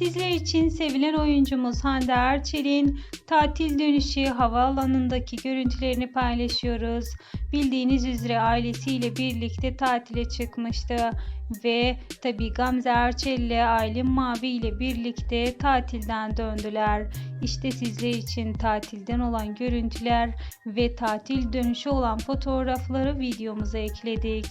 Sizler için sevilen oyuncumuz Hande Erçel'in tatil dönüşü havaalanındaki görüntülerini paylaşıyoruz. Bildiğiniz üzere ailesiyle birlikte tatile çıkmıştı ve tabi Gamze Erçel ile Aylin Mavi ile birlikte tatilden döndüler. İşte sizler için tatilden olan görüntüler ve tatil dönüşü olan fotoğrafları videomuza ekledik.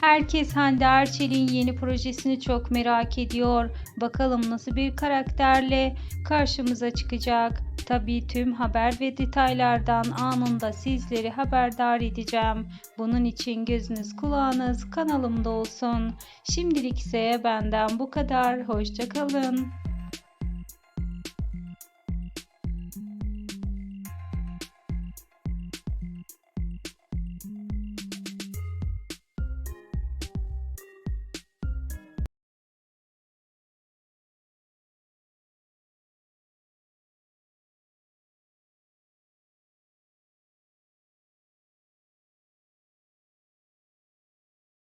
Herkes Hande Erçel'in yeni projesini çok merak ediyor. Bakalım nasıl bir karakterle karşımıza çıkacak. Tabii tüm haber ve detaylardan anında sizleri haberdar edeceğim. Bunun için gözünüz kulağınız kanalımda olsun. Şimdilik ise benden bu kadar. Hoşçakalın.